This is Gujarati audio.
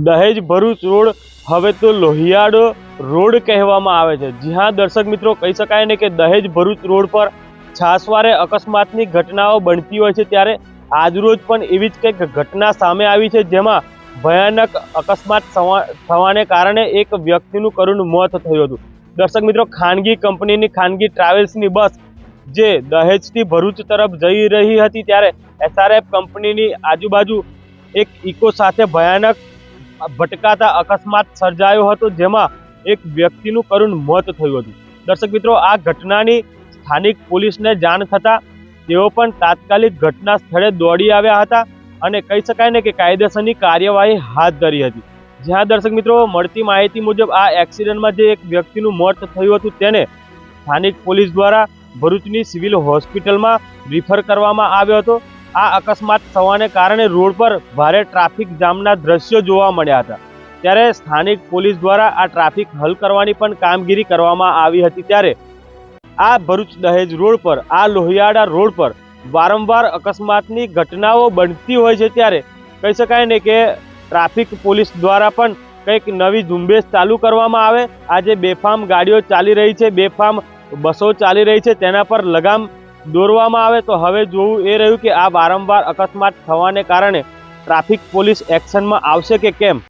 દહેજ ભરૂચ રોડ, હવે તો લોહિયાળો રોડ કહેવામાં આવે છે. જી હા, દર્શક મિત્રો, કહી શકાય ને કે દહેજ ભરૂચ રોડ પર છાસવારે અકસ્માતની ઘટનાઓ બનતી હોય છે ત્યારે આજરોજ પણ એવી જ કંઈક ઘટના સામે આવી છે જેમાં ભયાનક અકસ્માત થવા- થવાને કારણે એક વ્યક્તિનું કરુણ મોત થયું હતું. દર્શક મિત્રો, ખાનગી કંપનીની ખાનગી ટ્રાવેલ્સની બસ જે દહેજથી ભરૂચ તરફ જઈ રહી હતી ત્યારે એસઆરએફ કંપનીની આજુબાજુ એક ઇકો સાથે ભયાનક ભટકાતા અકસ્માત સર્જાયો હતો, જેમાં એક વ્યક્તિનું કરુણ મોત થયું હતું. દર્શક મિત્રો, આ ઘટનાની સ્થાનિક પોલીસને જાણ થતાં તેઓ પણ તાત્કાલિક ઘટના સ્થળે દોડી આવ્યા હતા અને કહી શકાય ને કે કાયદેસરની કાર્યવાહી હાથ ધરી હતી. જ્યાં દર્શક મિત્રો, મળતી માહિતી મુજબ આ એક્સિડન્ટમાં જે એક વ્યક્તિનું મોત થયું હતું તેને સ્થાનિક પોલીસ દ્વારા ભરૂચની સિવિલ હોસ્પિટલમાં રિફર કરવામાં આવ્યો હતો. આ અકસ્માત થવાને કારણે રોડ પર ભારે ટ્રાફિક જામના દ્રશ્યો જોવા મળ્યા હતા. ત્યારે સ્થાનિક પોલીસ દ્વારા આ ટ્રાફિક હલ કરવાની પણ કામગીરી કરવામાં આવી હતી ત્યારે આ ભરૂચ દહેજ રોડ પર, આ લોહિયાડા રોડ પર વારંવાર અકસ્માતની ઘટનાઓ બનતી હોય છે ત્યારે કહી શકાય ને કે ટ્રાફિક પોલીસ દ્વારા પણ કંઈક નવી ઝુંબેશ ચાલુ કરવામાં આવે. આજે બેફામ ગાડીઓ ચાલી રહી છે, બેફામ બસો ચાલી રહી છે, તેના પર લગામ દોરવામાં આવે તો હવે જોવું એ રહ્યું કે આ વારંવાર અકસ્માત થવાને કારણે ટ્રાફિક પોલીસ એક્શનમાં આવશે કે કેમ?